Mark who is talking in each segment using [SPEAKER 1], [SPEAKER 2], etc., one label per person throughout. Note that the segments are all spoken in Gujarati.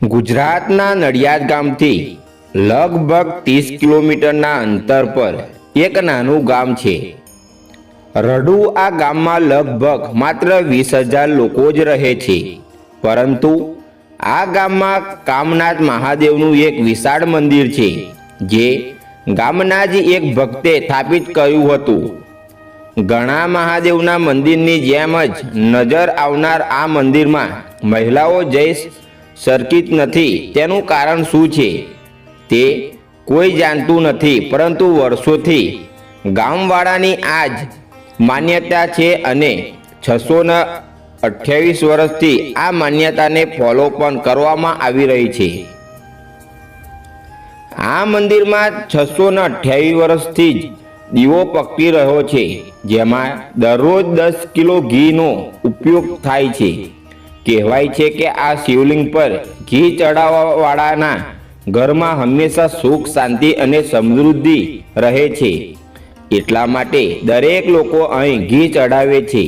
[SPEAKER 1] ગુજરાતના નડિયાદ ગામથી લગભગ ત્રીસ કિલોમીટરના અંતર પર એક નાનું ગામ છે. રડુ આ ગામમાં લગભગ માત્ર વીસ હજાર લોકો જ રહે છે. પરંતુ આ ગામમાં કામનાથ મહાદેવનું એક વિશાળ મંદિર છે, જે ગામના જ એક ભક્તે સ્થાપિત કર્યું હતું. ઘણા મહાદેવના મંદિરની જેમ જ નજર આવનાર આ મંદિરમાં મહિલાઓ જઈ સરકિત નથી. તેનું કારણ શું છે? તે કોઈ જાણતું નથી, પરંતુ વર્ષોથી ગામવાળાની આ જ માન્યતા છે અને છસો ને અઠ્યાવીસ વર્ષથી આ માન્યતાને ફોલો પણ કરવામાં આવી રહી છે. આ મંદિરમાં છસો ને અઠ્યાવીસ વર્ષથી જ દીવો પકડી રહ્યો છે, જેમાં દરરોજ દસ કિલો ઘીનો ઉપયોગ થાય છે. કહેવાય છે કે આ શિવલિંગ પર ઘી ચડાવવાવાળાના ઘરમાં હંમેશા સુખ, શાંતિ અને સમૃદ્ધિ રહે છે. એટલા માટે દરેક લોકો અહીં ઘી ચડાવે છે.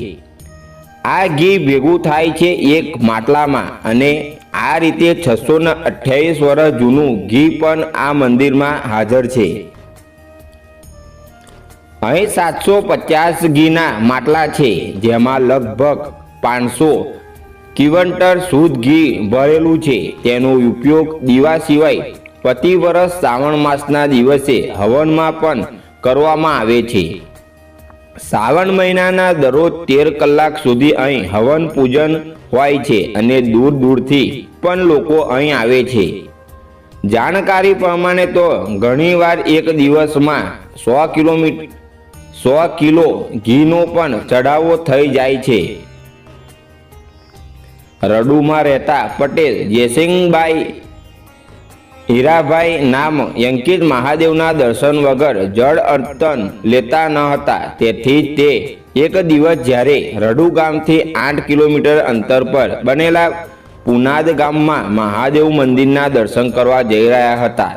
[SPEAKER 1] આ ઘી ભેગું થાય છે એક માટલામાં અને આ રીતે છસો ને અઠ્યાવીસ વર્ષ જૂનું ઘી પણ આ મંદિરમાં હાજર છે. અહીં સાતસો પચાસ ઘીના માટલા છે, જેમાં લગભગ પાંચસો કિવન્ટર શુદ્ધ ઘી ભરેલું છે. તેનો ઉપયોગ દીવા સિવાય પ્રતિ વર્ષ શ્રાવણ માસના દિવસે હવનમાં પણ કરવામાં આવે છે. શ્રાવણ મહિનાના દરરોજ તેર કલાક સુધી અહીં હવન પૂજન હોય છે અને દૂર દૂરથી પણ લોકો અહીં આવે છે. જાણકારી પ્રમાણે તો ઘણીવાર એક દિવસમાં સો કિલોમીટર સો કિલો ઘીનો પણ ચઢાવો થઈ જાય છે. રડુમાં રહેતા પટેલ જયસિંહભાઈ હીરાભાઈ નામ અંકિત મહાદેવના દર્શન વગર જળ અર્તન લેતા ન હતા. તેથી તે એક દિવસ જ્યારે રડુ ગામથી આઠ કિલોમીટર અંતર પર બનેલા પુનાદ ગામમાં મહાદેવ મંદિરના દર્શન કરવા જઈ રહ્યા હતા.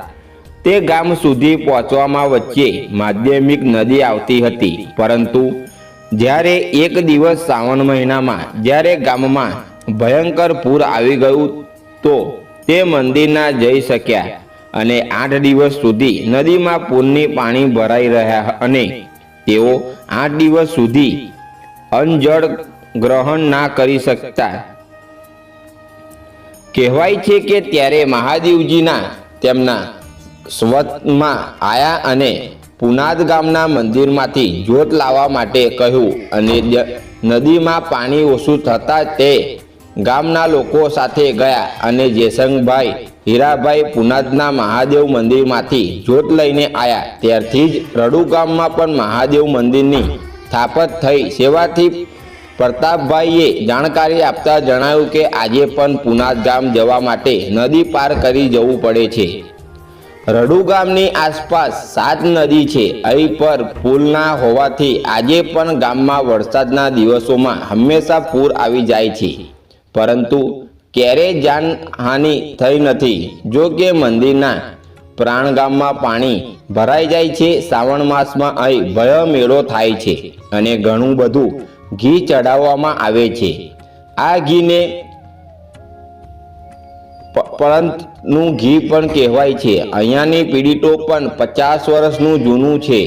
[SPEAKER 1] તે ગામ સુધી પહોંચવામાં વચ્ચે માધ્યમિક નદી આવતી હતી. પરંતુ જ્યારે એક દિવસ શ્રાવણ મહિનામાં જ્યારે ગામમાં ભયંકર પૂર આવી ગયું તો તે મંદિરના જઈ શક્યા અને આઠ દિવસ સુધી નદીમાં પૂરની પાણી ભરાઈ રહ્યા અને તેઓ આઠ દિવસ સુધી અનજળ ગ્રહણ ના કરી શકતા. કહેવાય છે કે ત્યારે મહાદેવજીના તેમના સ્વતમાં આયા અને પુનાદ ગામના મંદિરમાંથી જોત લાવવા માટે કહ્યું અને નદીમાં પાણી ઓછું થતાં તે ગામના લોકો સાથે ગયા અને જેસંગભાઈ, હીરાભાઈ પુનાદના મહાદેવ મંદિરમાંથી જોત લઈને આવ્યા ત્યારથી જ રડુ ગામમાં પણ મહાદેવ મંદિરની સ્થાપત થઈ. સેવાથી પ્રતાપભાઈએ જાણકારી આપતા જણાવ્યું કે આજે પણ પુનાદ ગામ જવા માટે નદી પાર કરી જવું પડે છે. રડુ ગામની આસપાસ સાત નદી છે. અહીં પર પુલ ના હોવાથી આજે પણ ગામમાં વરસાદના દિવસોમાં હંમેશા પૂર આવી જાય છે. પરંતુ ક્યારેય જાનહાનિ થઈ નથી. જો કે મંદિરના પ્રાણ ગામમાં પાણી ભરાઈ જાય છે, શ્રાવણ માસમાં અહીં ભય મેળો થાય છે અને ઘણું બધું ઘી ચડાવવામાં આવે છે. આ ઘીને પરંતનું ઘી પણ કહેવાય છે. અહીંયાની પીડિતો પણ પચાસ વર્ષનું જૂનું છે.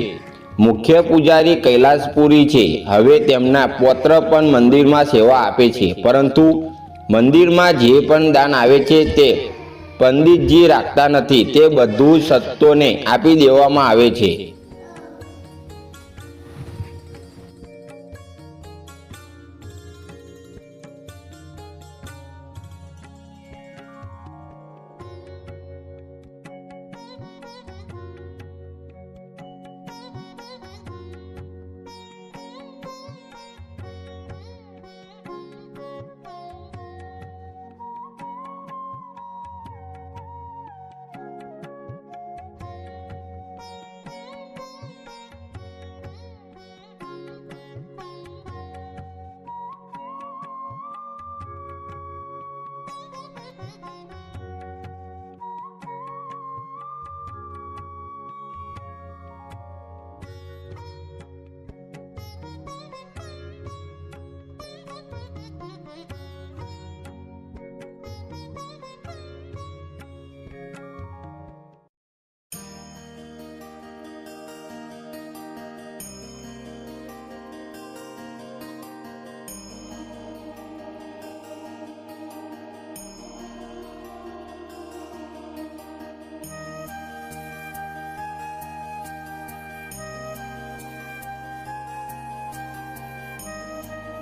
[SPEAKER 1] મુખ્ય પૂજારી કૈલાસપુરી છે. હવે તેમના પૌત્ર પણ મંદિરમાં સેવા આપે છે. પરંતુ મંદિરમાં જે પણ દાન આવે છે તે પંડિતજી રાખતા નથી, તે બધું સત્તોને આપી દેવામાં આવે છે.